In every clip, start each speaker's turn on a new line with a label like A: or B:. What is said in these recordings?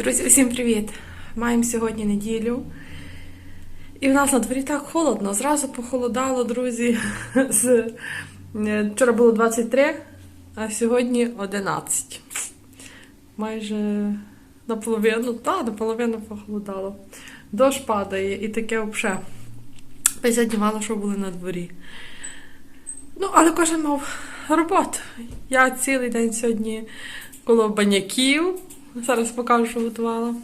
A: Друзі, всім привіт! Маємо сьогодні неділю. І в нас на дворі так холодно. Зразу похолодало, друзі. Е, Вчора було 23, а сьогодні 11. Майже наполовину, так, наполовину похолодало. Дощ падає і таке взагалі. Ми сьогодні мало що були на дворі. Ну, але кожен мав роботу. Я цілий день сьогодні коло баняків. Зараз покажу, що готувала.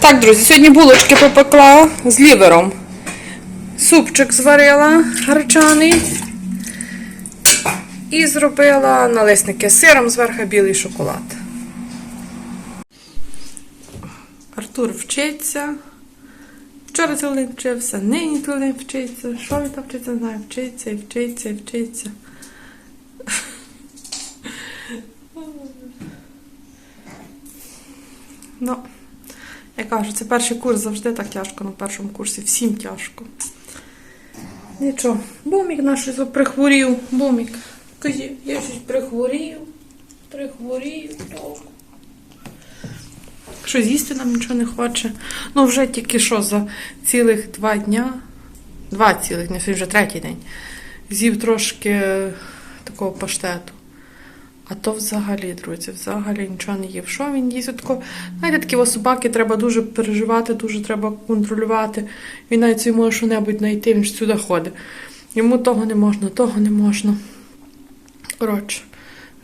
A: Так, друзі, сьогодні булочки попекла з лівером. Супчик зварила гречаний. І зробила налисники з сиром, зверху білий шоколад. Артур вчиться. Вчора цілий день вчився, нині цілий вчиться. Що він там вчиться, не знаю. Вчиться і вчиться і вчиться. Ну, я кажу, це перший курс завжди так тяжко на першому курсі. Всім тяжко. Нічого, бумік наш прихворів. Бумік. Кажі, я щось прихворів. Прихворів. Що з'їсти нам нічого не хоче. Ну, вже тільки що за цілих два дня. Два цілих дня, сьогодні вже третій день. З'їв трошки такого паштету. А то взагалі, друзі, взагалі нічого не їв. Що він їсть? Отако, знаєте, такі собаки треба дуже переживати, дуже треба контролювати. Він навіть собі може що-небудь знайти, він ж сюди ходить. Йому того не можна, того не можна. Коротше,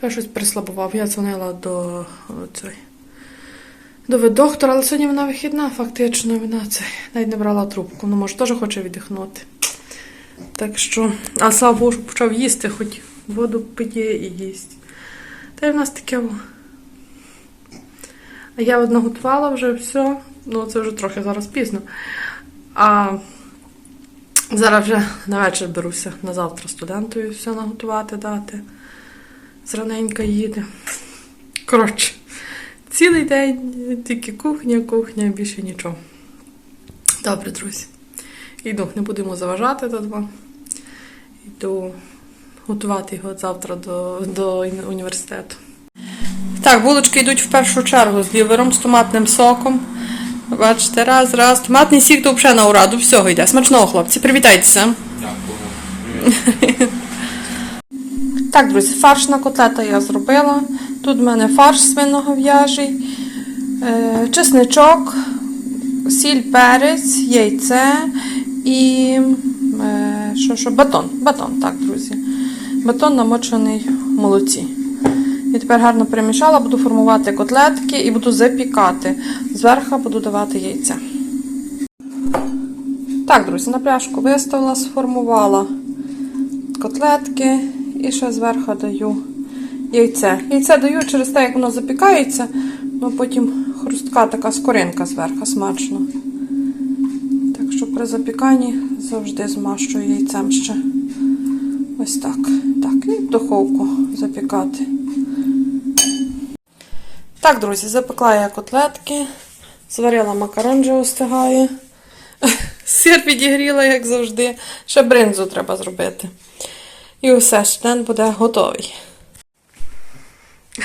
A: я щось прислабував. Я дзвонила до цей, до ветдоктора, але сьогодні вона вихідна, фактично, вона це навіть не брала трубку. Ну, може, теж хоче віддихнути. Так що, а слава Богу, почав їсти, хоч воду пиє і їсть. Та й в нас таке. А я одна готувала вже все. Ну, це вже трохи зараз пізно. А зараз вже на вечір беруся на завтра студентою все наготувати дати. Зраненька їде. Коротше, цілий день тільки кухня, кухня, більше нічого. Добре, друзі. Йду, не будемо заважати до два. Йду готувати його завтра до, до університету. Так, булочки йдуть в першу чергу з лівером, з томатним соком. Бачите, раз, раз. Томатний сік то взагалі на ура, до всього йде. Смачного, хлопці, привітайтеся. Так, друзі, фаршна котлета я зробила. Тут в мене фарш свиногов'яжий, е, чесничок, сіль, перець, яйце і е, що, що, батон. Батон, так, Батон намочений в молоці. І тепер гарно перемішала, буду формувати котлетки і буду запікати. Зверху буду давати яйця. Так, друзі, на пляшку виставила, сформувала котлетки і ще зверху даю яйце. Яйце даю через те, як воно запікається, ну потім хрустка така скоринка зверху смачно. Так що при запіканні завжди змащую яйцем ще. Ось так. Так, і в духовку запікати. Так, друзі, запекла я котлетки, зварила макарон, вже остигає. Сир підігріла, як завжди. Ще бринзу треба зробити. І усе, член буде готовий.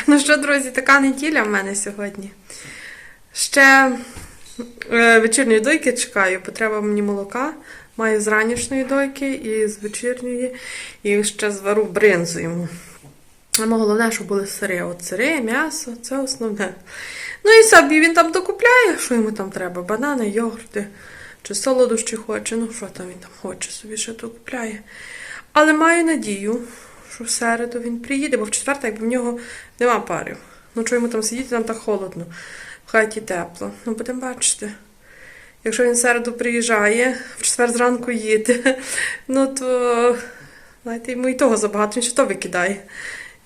A: Ну що, друзі, така неділя в мене сьогодні. Ще е, вечірньої дойки чекаю, бо треба мені молока. Маю з ранішньої дойки і з вечірньої, і ще звару бринзу йому. Але головне, щоб були сири. От сири, м'ясо це основне. Ну і собі він там докупляє, що йому там треба. Банани, йогурти, чи солодощі хоче. Ну, що там він там хоче, собі ще докупляє. Але маю надію, що в середу він приїде, бо в четвер, якби в нього нема парів. Ну, що йому там сидіти, там так холодно, в хаті тепло. Ну, будемо бачити. Якщо він в середу приїжджає, четвер зранку їде, ну то, знаєте, йому і того забагато, він ще то викидає.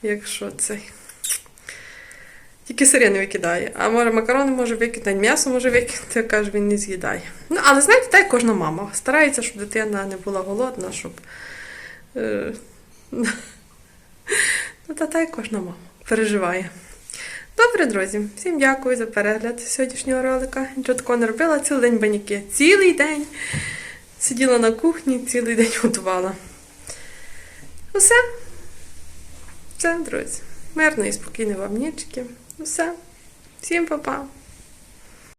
A: Якщо цей. Тільки сири не викидає. А може макарони може викидати, м'ясо може викинути, каже, він не з'їдає. Ну, але знаєте, так кожна мама. Старається, щоб дитина не була голодна, щоб. Е, ну, та так кожна мама переживає. Добре, друзі, всім дякую за перегляд сьогоднішнього ролика. Нічого такого не робила, цілий день баняки. Цілий день сиділа на кухні, цілий день готувала. Усе. Все, друзі. Мирної і спокійної вам нічки. Усе. Всім па-па.